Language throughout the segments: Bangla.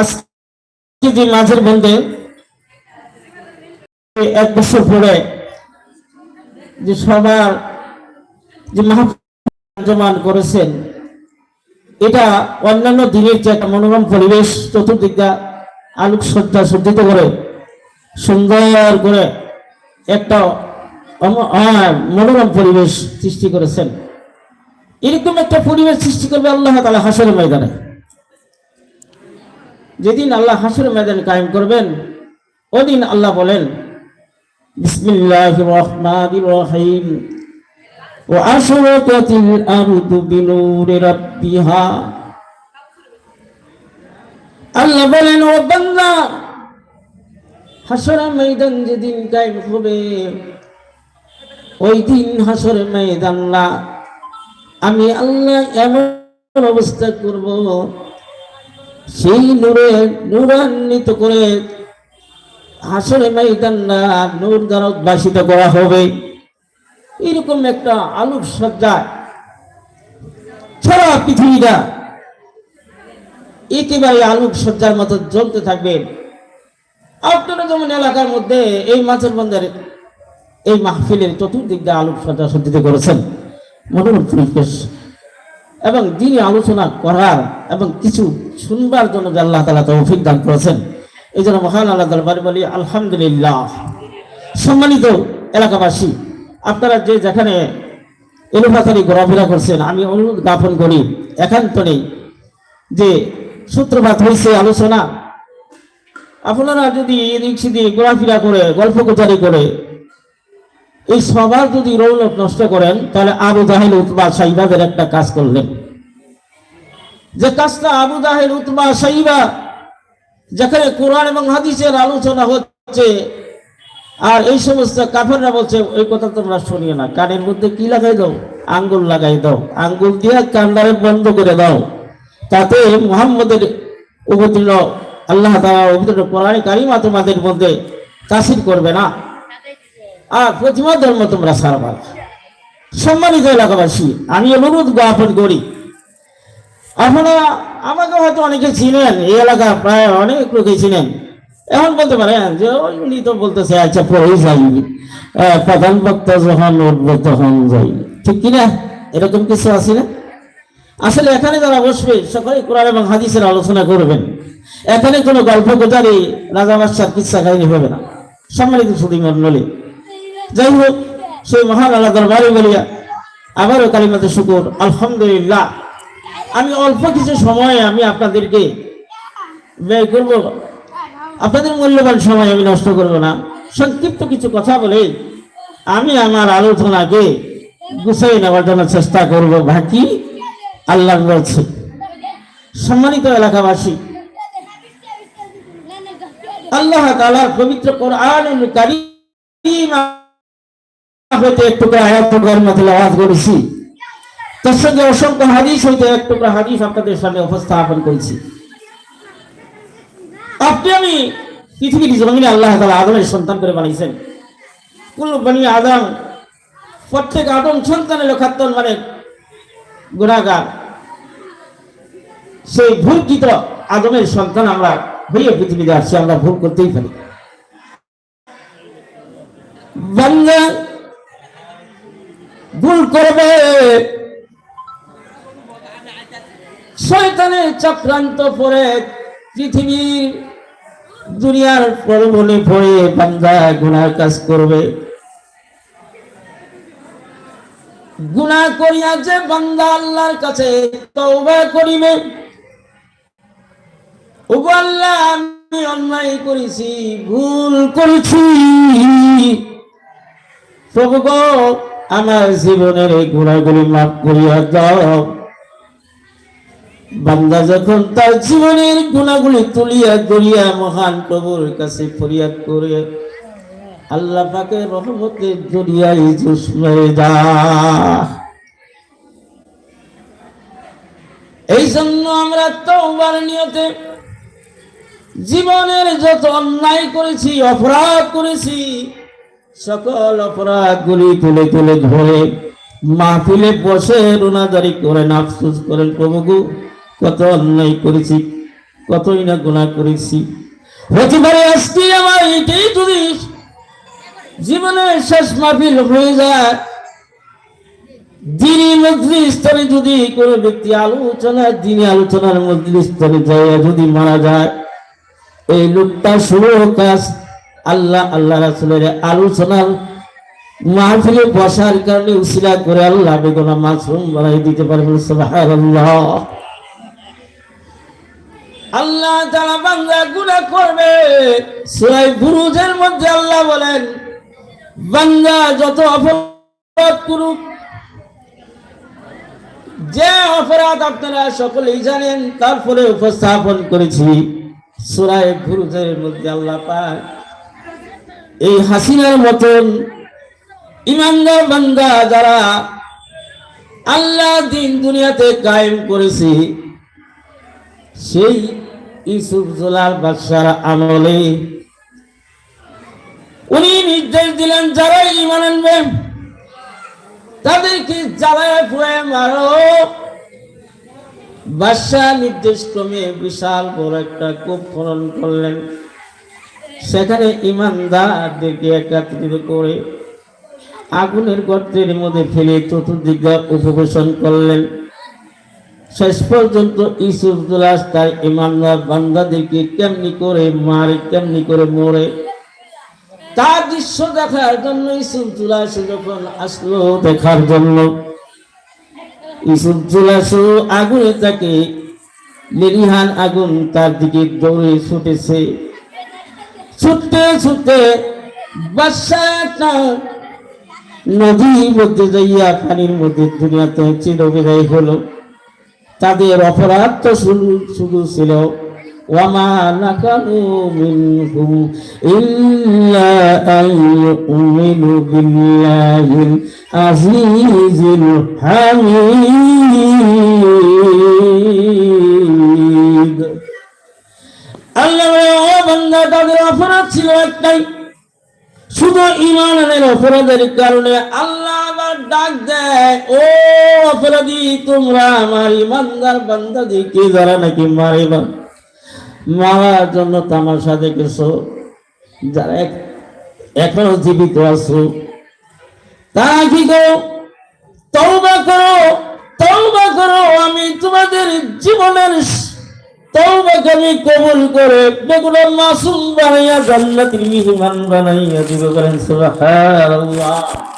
আজকে যে মাঝের মধ্যে এক বছর পরে যে সবার যে মাহমান করেছেন, এটা অন্যান্য দিনের যে একটা মনোরম পরিবেশ চতুর্দিকটা আলোক সজ্জা সজ্জিত করে, সুন্দর করে একটা মনোরম পরিবেশ সৃষ্টি করেছেন। এরকম একটা পরিবেশ সৃষ্টি করবে আল্লাহ তালা হাসরের ময়দানে। যেদিন আল্লাহ হাসরের ময়দান কায়েম করবেন ওদিন আল্লাহ বলেন বিসমিল্লাহ রহমান রহিম وأشرقت الأرض بنور ربها আল্লাহ বলেন ও বান্দা হাসরের ময়দান যেদিন কায়েম হবে ওই দিন হাসরের ময়দান না আমি আল্লাহ এমন অবস্থা করব সেই নূরে নূরান্বিত করে হাসরে ময়দান না নূর দ্বারা উদ্ভাসিত করা হবে। এরকম একটা আলোক সজ্জায় সারা পৃথিবীটা একেবারে আলোক সজ্জার মতো জ্বলতে থাকবে। আপনারা যেমন এলাকার মধ্যে এই মাছের বন্ধের এই মাহফিলের চতুর্দিক দিয়ে আলোক সজ্জা সজ্জিত করেছেন, মনোরম পরিবেশ এবং দিনে আলোচনা করার এবং কিছু শুনবার জন্য যে আল্লাহ তালা তৌফিক দান করেছেন, এই জন্য মহান আল্লাহ দরবারে বলি আলহামদুলিল্লাহ। সম্মানিত এলাকাবাসী, আপনারা যে যেখানে এলোপাতারি ঘোরাফেরা করছেন, আমি অনুরোধ জ্ঞাপন করি একান্ত নেই যে সূত্রপাত হয়েছে আলোচনা। আপনারা যদি এদিক সেদিক ঘোরাফেরা করে গল্প গোচারি করে এই সবার যদি রৌনক নষ্ট করেন, তাহলে আবু জাহেল উতবা সাইবাদের একটা কাজ করলেন। যে কাজটা আবু জাহেল উতবা সাইবা, যেখানে কোরআন এবং হাদিসের আলোচনা হচ্ছে, আর এই সমস্ত কাফেররা বলছে ওই কথা তোমরা শুনিও না। কানের মধ্যে কি লাগাই দাও? আঙ্গুল লাগাই দাও। আঙ্গুল দিয়ে কান্দারে বন্ধ করে দাও। তাতে মুহাম্মদের অবতীর্ণ, আল্লাহ তাআলা অবতীর্ণ কোরআন কারিমা তোমাদের মধ্যে তাসির করবে না। আর প্রতিমা ধর্ম তোমরা সারবার সম্মানিত এলাকাবাসী, আমি অনুরোধ জ্ঞাপন করি। আপনারা আমাকে হয়তো অনেকে চিনেন, এই এলাকা প্রায় অনেক লোকে চিনেন। এখন বলতে পারেন যে ওই উনি তো বলতেছে আচ্ছা পরে যাই। প্রধান বক্তা যখন উঠবে তখন যাই। ঠিক কিনা এরকম কিছু আছে না? আসলে এখানে যারা বসবে সকলে কোরআন এবং হাদিসের আলোচনা করবেন। এখানে কোনো গল্প গোটারি রাজা বাদশার কিচ্ছা কাহিনী হবে না। সম্মানিত সুদী মন্ডলী যাই হোক, সেই মহান আল্লাহ দরবারে বলিয়া আবারও কালিমাতে শুকুর, আলহামদুলিল্লাহ। আমি অল্প কিছু সময় আমি আপনাদেরকে ব্যয় করব। আপনাদের মূল্যবান সময় আমি নষ্ট করব না। সংক্ষিপ্ত কিছু কথা বলে আমি আমার আলোচনাকে গুছাই নেওয়ার জন্য চেষ্টা করব। বাকি আল্লাহ বলছে সম্মানিত এলাকাবাসী, আল্লাহ তাআলার পবিত্র কোরআনুল কারীম হইতে একটু করে আয়াত করিমা তেলাওয়াত করেছি। তার সঙ্গে অসংখ্য হাদিস হইতে এক টুকরা হাদিস আপনাদের সামনে উপস্থাপন করেছি। আপনি আমি পৃথিবীর জমিনে আল্লাহ তাআলা আদমের সন্তান করে বানিয়েছেন। কুল বানি আদম, প্রত্যেক আদম সন্তানের লক্ষাত্তর মানে গুণাগার। সেই ভুলকৃত আদমের সন্তান আমরা হইয়া পৃথিবীতে আসছি, আমরা ভুল করতেই পারি বান্দা ভুল করবে শয়তানের চক্রান্ত পরে পৃথিবীর দুনিয়ার প্রলোভনে পড়ে বান্দা গুনার কাজ করবে। গুনাহ করিয়া যে বান্দা আল্লাহর কাছে তওবা করিবে। ওগো আল্লাহ, আমি অন্যায় করেছি, ভুল করেছি। প্রভু গো আমার জীবনের এই গুণাগুলি মাফ করিয়া দাও। বান্দা যখন তার জীবনের গুণাগুলি তুলিয়া ধরিয়া মহান প্রভুর কাছে ফরিয়াদ করে, আল্লাহ পাকে রহমতের জড়িয়াই জুস দা এই জন্য আমরা তওবার নিয়তে জীবনের যত অন্যায় করেছি, অপরাধ করেছি, সকল অপরাধ গুলি তুলে তুলে ধরে মাহফিলে বসে রুনাদারি করেন আফসোস করেন প্রভুগু কত অন্যায় করেছি, কতই না গুণা করেছি। হতে পারে আমার এটাই যদি জীবনের শেষ মাহফিল হয়ে যায়, দিনী যদি কোনো ব্যক্তি আলোচনা দিনী আলোচনার মজলিস যায় যদি মারা যায়, এই লোকটা শুরু কাজ আল্লাহ আল্লাহ রাসুলের আলোচনার মাহফিলে বসার কারণে উসিলা করে আল্লাহ বেগুনা মাসরুম বানাই দিতে পারবেন আল্লাহ তাআলা বান্দা গুনাহ করবে। সূরা বুরুজের মধ্যে আল্লাহ বলেন, বান্দা যত অপরাধ করুক, যে অপরাধ আপনারা সকলেই জানেন, তারপরে উপস্থাপন করেছি। সুরায় বুরুজের মধ্যে আল্লাহ পাক এই হাসিনার মতন ইমানদার বান্দা যারা আল্লাহ দিন দুনিয়াতে কায়েম করেছি, সেই ইসুফ জোলার বাদশার আমলে। উনি নির্দেশ দিলেন, যারা ইমান আনবে, তাদেরকে জ্বালায় ফুয়ে মারো। বাদশাহ নির্দেশ ক্রমে বিশাল বড় একটা কূপ খনন করলেন। সেখানে ইমানদারদেরকে একত্রিত করে আগুনের গর্তের মধ্যে ফেলে চতুর্দিকে উপবেশন করলেন। শেষ পর্যন্ত ইসুফদুল্লাহ তার ইমানদার বান্দাদেরকে কেমনি করে মারে, কেমনি করে মরে? তার দৃশ্য দেখার জন্য ইসুফদুল্লাহ যখন আসলো দেখার জন্য। ইসুফদুল্লাহ আগুনে তাকে লেরিহান আগুন তার দিকে দৌড়ে ছুটেছে। ছুটতে ছুটতে একটা নদীর মধ্যে যাইয়া পানির মধ্যে দুনিয়াতে চির বিদায় হলো। তাদের অপরাধ তো শুরু শুরু ছিল। আল্লাহ তাদের অপরাধ ছিল একটাই। শুধু ইমানের অপরাধের কারণে আল্লাহ ডাক দেয়, ও অপরাধী, তোমরা আমার ইমানদার বান্দাদিকে যারা নাকি মারিবা মারার জন্য তামাশা দেখেছ? যারা এক- এখনও জীবিত আছো, তারা কি করো তওবা করো তওবা করো, আমি তোমাদের জীবনের তওবাকে আমি কবুল করে বেগুলো মাসুম বানাইয়া জান্নাতের মেহমান বানাইয়া দিব করেন সুবহানাল্লাহ।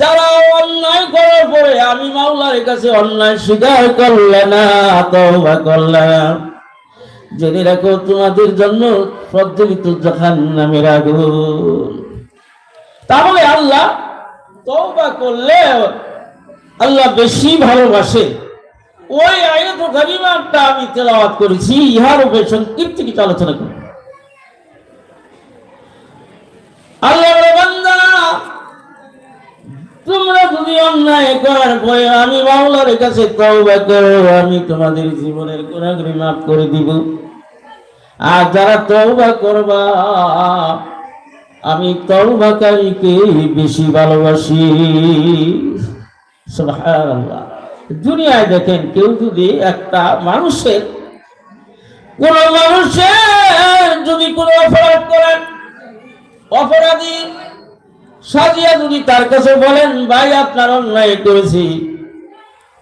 যারা অন্যায় করার পরে আমি মাওলার কাছে অন্যায় স্বীকার করলে না, তওবা করলাম। জেনে রাখো তোমাদের জন্য প্রজ্বলিত জাহান নামের আগুন। তাহলে আল্লাহ তওবা করলে আল্লাহ বেশি ভালোবাসে। ওই আয়াত কারিমাটা আমি তেলাওয়াত করেছি, ইহার উপরে সংক্ষিপ্ত কিছু আলোচনা করি আল্লাহ বান্দা তোমরা যদি অন্যায় করার ভয়ে আমি মাওলার কাছে তওবা করো, আমি তোমাদের জীবনের গুণাগুলি মাফ করে দিব। আর যারা তওবা করবা, আমি তওবাকারীকে বেশি ভালোবাসি। সুবহানাল্লাহ। দুনিয়ায় দেখেন কেউ যদি একটা মানুষের, কোন মানুষের যদি কোনো অপরাধ করেন, অপরাধী সাজিয়া যদি তার কাছে বলেন, ভাই, আপনার অন্যায় করেছি।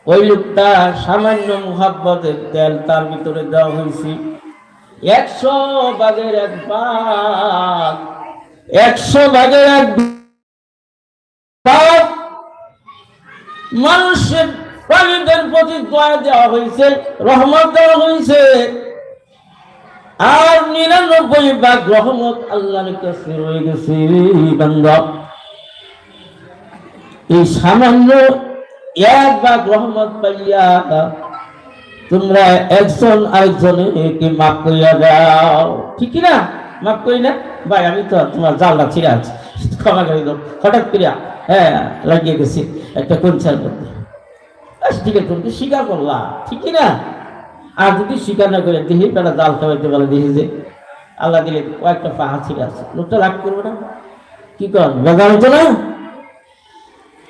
ওই লোকটা সামান্য মুহাব্বতের তেল তার ভিতরে দেওয়া হয়েছে। একশো বাগের এক ভাগ, একশো বাগের এক ভাগ মানুষের প্রাণীদের প্রতি দয়া দেওয়া হয়েছে, রহমত দেওয়া হয়েছে। আর নিরানব্বই ভাগ রহমত আল্লাহর কাছে রয়ে গেছে, বান্দা। এই সামান্য এক ভাগ রহমত পাইয়া তোমরা একজন আরেকজনকে মাফ করিয়া দাও। ঠিক না মাফ করি না? ভাই আমি তো তোমার জালটা ছিঁড়ে আছি। ক্ষমা করে দাও। হঠাৎ করিয়া হ্যাঁ লাগিয়ে গেছি একটা কনসার আচ্ছা, ঠিক আছে তুমি স্বীকার করলা। ঠিক না আর যদি স্বীকার না করে দেখি তারা জাল খাওয়াইতে পারে দেখি যে আল্লাহ দিলে কয়েকটা পাহা ছিঁড়ে আছে। লোকটা রাগ করবে না? কি কর? বেজার হতো না?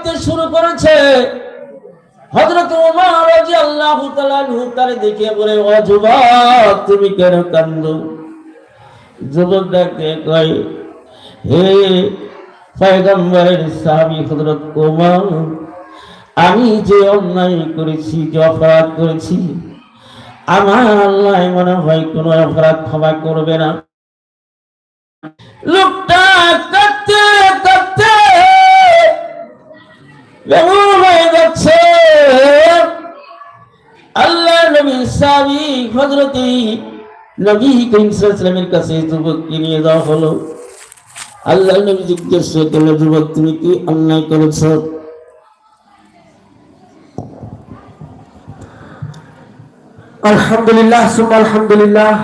কাঁদতে শুরু করেছে ওমর রাদিয়াল্লাহু তাআলা আনহু তারে দেখে বলে, ও তুমি কেন কান্দো যুবক ডাকতে কয়, হে পয়গম্বরের সাহাবী হযরত ওমর, আমি যে অন্যায় করেছি, যে অপরাধ করেছি, আমার আল্লাহ মনে হয় কোনো অপরাধ ক্ষমা করবে না। লোকটা আল্লাহ হজরতি নবী কাছে যুবককে নিয়ে যাওয়া হলো। আল্লাহ যুবক অন্যায় আলহামদুলিল্লাহ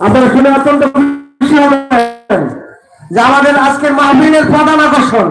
আপনারা শুনে অত্যন্ত আমাদের আজকের মাহফিলের প্রধান আকর্ষণ